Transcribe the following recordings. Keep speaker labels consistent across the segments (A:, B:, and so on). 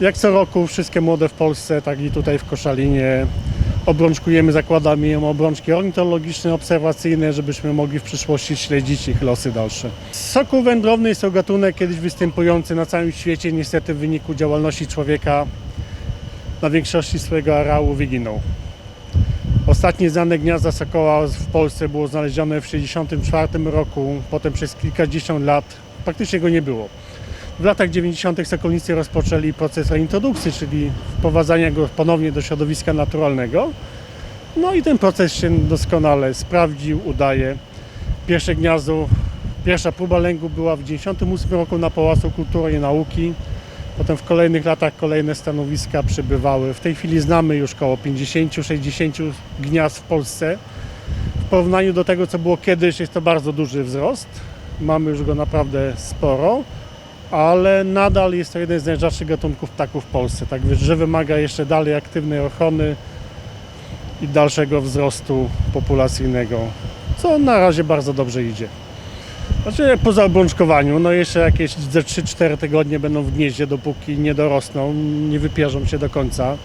A: Jak co roku wszystkie młode w Polsce, tak i tutaj w Koszalinie obrączkujemy, zakładamy im obrączki ornitologiczne, obserwacyjne, żebyśmy mogli w przyszłości śledzić ich losy dalsze. Sokół wędrowny jest to gatunek kiedyś występujący na całym świecie, niestety w wyniku działalności człowieka na większości swojego areału wyginął. Ostatnie znane gniazda sokoła w Polsce było znalezione w 1964 roku, potem przez kilkadziesiąt lat praktycznie go nie było. W latach 90. sokolnicy rozpoczęli proces reintrodukcji, czyli wprowadzania go ponownie do środowiska naturalnego. No i ten proces się doskonale sprawdził, udaje. Pierwsze gniazdo, pierwsza próba lęgu była w 1998 roku na Pałacu Kultury i Nauki. Potem w kolejnych latach kolejne stanowiska przybywały. W tej chwili znamy już około 50-60 gniazd w Polsce. W porównaniu do tego, co było kiedyś, jest to bardzo duży wzrost. Mamy już go naprawdę sporo, ale nadal jest to jeden z najrzadszych gatunków ptaków w Polsce. Tak więc, że wymaga jeszcze dalej aktywnej ochrony i dalszego wzrostu populacyjnego, co na razie bardzo dobrze idzie. Znaczy po zaobrączkowaniu, no jeszcze jakieś ze 3-4 tygodnie będą w gnieździe, dopóki nie dorosną, nie wypierzą się do końca.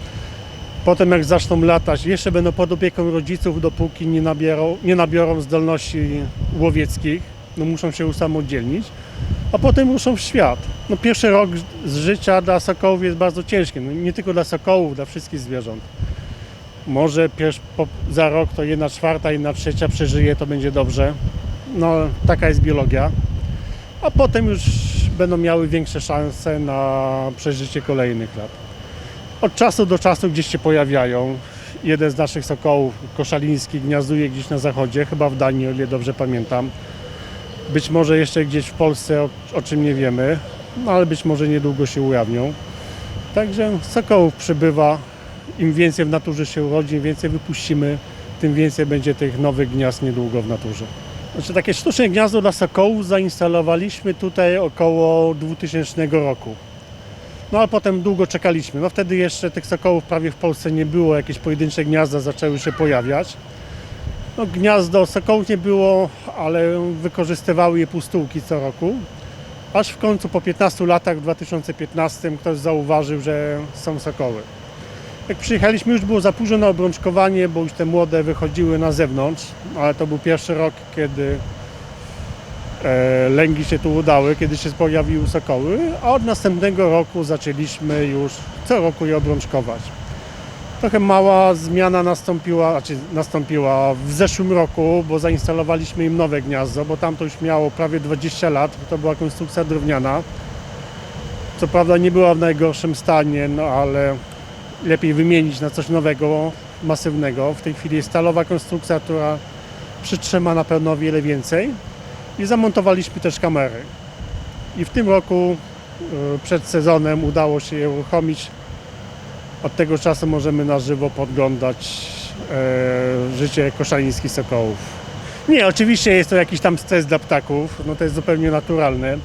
A: Potem jak zaczną latać, jeszcze będą pod opieką rodziców, dopóki nie, nabiorą, nie nabiorą zdolności łowieckich, no muszą się usamodzielnić, a potem ruszą w świat. No pierwszy rok z życia dla sokołów jest bardzo ciężki, no nie tylko dla sokołów, dla wszystkich zwierząt. Może pierw, po, za rok to jedna czwarta, jedna trzecia przeżyje, to będzie dobrze. No, taka jest biologia. A potem już będą miały większe szanse na przeżycie kolejnych lat. Od czasu do czasu gdzieś się pojawiają. Jeden z naszych sokołów, koszaliński, gniazduje gdzieś na zachodzie, chyba w Danii, o ile dobrze pamiętam. Być może jeszcze gdzieś w Polsce, o, o czym nie wiemy, no ale być może niedługo się ujawnią. Także sokołów przybywa. Im więcej w naturze się urodzi, im więcej wypuścimy, tym więcej będzie tych nowych gniazd niedługo w naturze. Znaczy takie sztuczne gniazdo dla sokołów zainstalowaliśmy tutaj około 2000 roku. No a potem długo czekaliśmy. No wtedy jeszcze tych sokołów prawie w Polsce nie było, jakieś pojedyncze gniazda zaczęły się pojawiać. No gniazdo sokołów nie było, ale wykorzystywały je pustułki co roku. Aż w końcu po 15 latach, w 2015 ktoś zauważył, że są sokoły. Jak przyjechaliśmy, już było za późno na obrączkowanie, bo już te młode wychodziły na zewnątrz, ale to był pierwszy rok, kiedy e, lęgi się tu udały, kiedy się pojawiły sokoły, a od następnego roku zaczęliśmy już co roku je obrączkować. Trochę mała zmiana nastąpiła, znaczy nastąpiła w zeszłym roku, bo zainstalowaliśmy im nowe gniazdo, bo tam to już miało prawie 20 lat, to była konstrukcja drewniana. Co prawda nie była w najgorszym stanie, no ale lepiej wymienić na coś nowego, masywnego. W tej chwili jest stalowa konstrukcja, która przytrzyma na pewno wiele więcej. I zamontowaliśmy też kamery. I w tym roku e, przed sezonem udało się je uruchomić. Od tego czasu możemy na żywo podglądać e, życie koszalińskich sokołów. Nie, oczywiście jest to jakiś tam stres dla ptaków, no to jest zupełnie naturalne.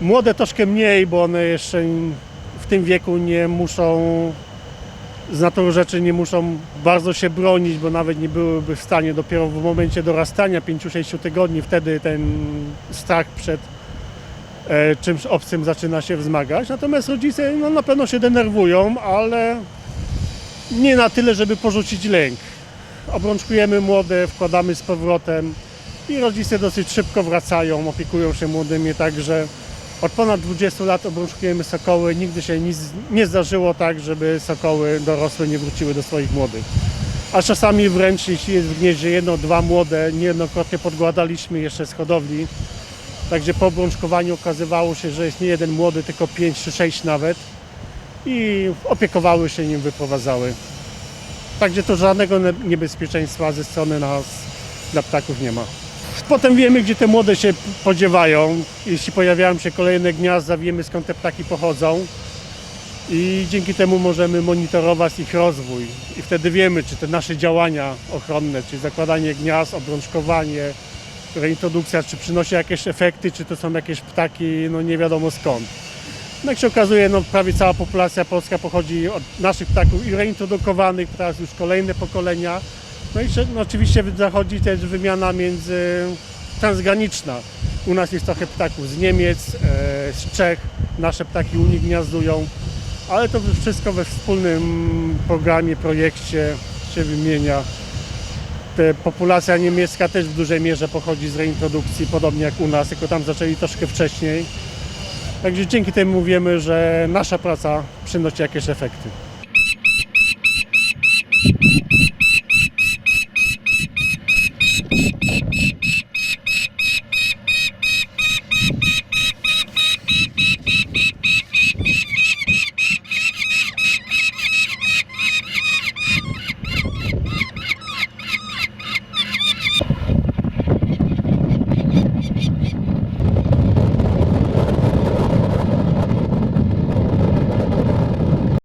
A: Młode troszkę mniej, bo one jeszcze w tym wieku nie muszą z natury rzeczy nie muszą bardzo się bronić, bo nawet nie byłyby w stanie dopiero w momencie dorastania 5-6 tygodni, wtedy ten strach przed e, czymś obcym zaczyna się wzmagać. Natomiast rodzice no, na pewno się denerwują, ale nie na tyle, żeby porzucić lęk. Obrączkujemy młode, wkładamy z powrotem i rodzice dosyć szybko wracają, opiekują się młodymi, także od ponad 20 lat obrączkujemy sokoły. Nigdy się nic nie zdarzyło tak, żeby sokoły dorosłe nie wróciły do swoich młodych. A czasami wręcz, jeśli jest w gnieździe jedno, dwa młode, niejednokrotnie podgładaliśmy jeszcze z hodowli. Także po obrączkowaniu okazywało się, że jest nie jeden młody, tylko pięć czy sześć nawet. I opiekowały się nim, wyprowadzały. Także to żadnego ne- niebezpieczeństwa ze strony nas dla ptaków nie ma. Potem wiemy, gdzie te młode się podziewają. Jeśli pojawiają się kolejne gniazda, wiemy skąd te ptaki pochodzą. I dzięki temu możemy monitorować ich rozwój. I wtedy wiemy, czy te nasze działania ochronne, czyli zakładanie gniazd, obrączkowanie, reintrodukcja, czy przynosi jakieś efekty, czy to są jakieś ptaki, no nie wiadomo skąd. No jak się okazuje, no prawie cała populacja polska pochodzi od naszych ptaków i reintrodukowanych, teraz już kolejne pokolenia. No i no oczywiście zachodzi też wymiana między transgraniczna. U nas jest trochę ptaków z Niemiec, e, z Czech, nasze ptaki u nich gniazdują, ale to wszystko we wspólnym programie, projekcie się wymienia. Te populacja niemiecka też w dużej mierze pochodzi z reintrodukcji, podobnie jak u nas, tylko tam zaczęli troszkę wcześniej. Także dzięki temu wiemy, że nasza praca przynosi jakieś efekty.